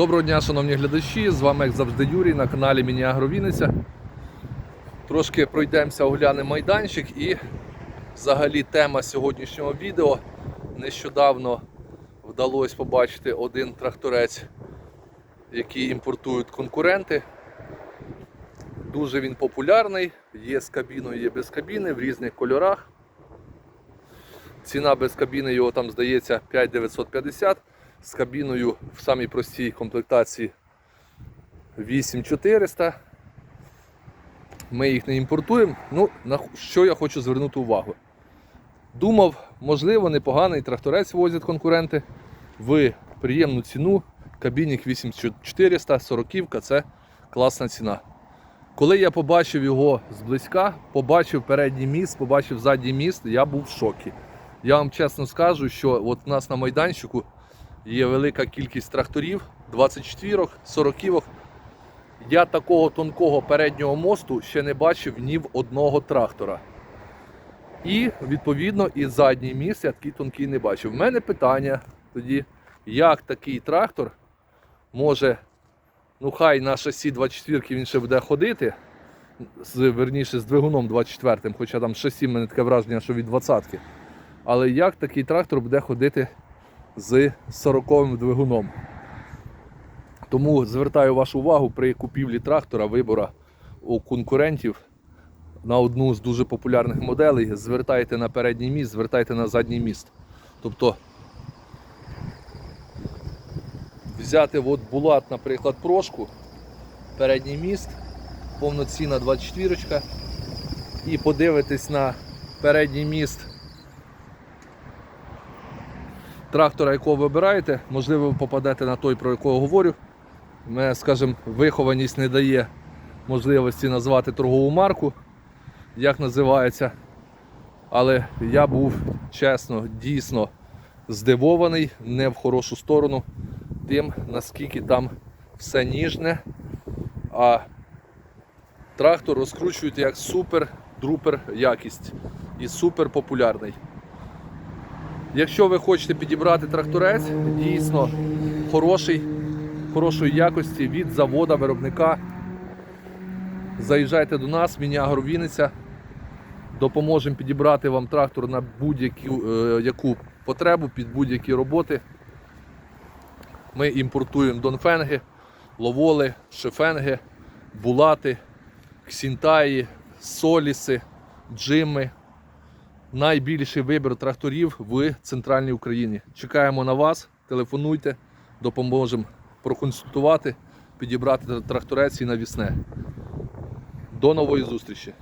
Доброго дня, шановні глядачі! З вами, як завжди, Юрій на каналі Міні Агровіниця. Трошки пройдемося, оглянемо майданчик і взагалі тема сьогоднішнього відео. Нещодавно вдалося побачити один тракторець, який імпортують конкуренти. Дуже він популярний, є з кабіною, є без кабіни в різних кольорах. Ціна без кабіни його там здається 5950 з кабіною в самій простій комплектації 8400. Ми їх не імпортуємо. Ну, на що я хочу звернути увагу. Думав, можливо, непоганий тракторець возять конкуренти в приємну ціну. Кабінік 8400, 40 це класна ціна. Коли я побачив його зблизька, побачив передній міст, побачив задній міст, я був в шокі. Я вам чесно скажу, що от у нас на майданчику є велика кількість тракторів, 24, 40. Я такого тонкого переднього мосту ще не бачив ні в одного трактора. І, відповідно, і задній міст я такий тонкий не бачив. У мене питання тоді, як такий трактор може, ну хай на шасі 24 він ще буде ходити, з, верніше з двигуном 24, хоча там шасі в мене таке враження, що від 20-ки. Але як такий трактор буде ходити з 40-м двигуном? Тому звертаю вашу увагу при купівлі трактора вибора у конкурентів на одну з дуже популярних моделей. Звертайте на передній міст, звертайте на задній міст. Тобто взяти от булат, наприклад, прошку, передній міст, повноцінна 24 і подивитись на передній міст трактора, якого ви обираєте, можливо, ви попадете на той, про якого говорю. Мене, скажімо, вихованість не дає можливості назвати торгову марку, як називається. Але я був чесно, дійсно здивований, не в хорошу сторону, тим, наскільки там все ніжне, а трактор розкручують як супер-друпер якість і супер популярний. Якщо ви хочете підібрати тракторець, дійсно хороший, хорошої якості від завода, виробника, заїжджайте до нас, Вінниця. Допоможемо підібрати вам трактор на будь-яку е, яку потребу під будь-які роботи. Ми імпортуємо донфенги, ловоли, шефенги, булати, ксінтаї, соліси, джими найбільший вибір тракторів в центральній Україні. Чекаємо на вас, телефонуйте, допоможемо проконсультувати, підібрати тракторець і навісне. До нової зустрічі!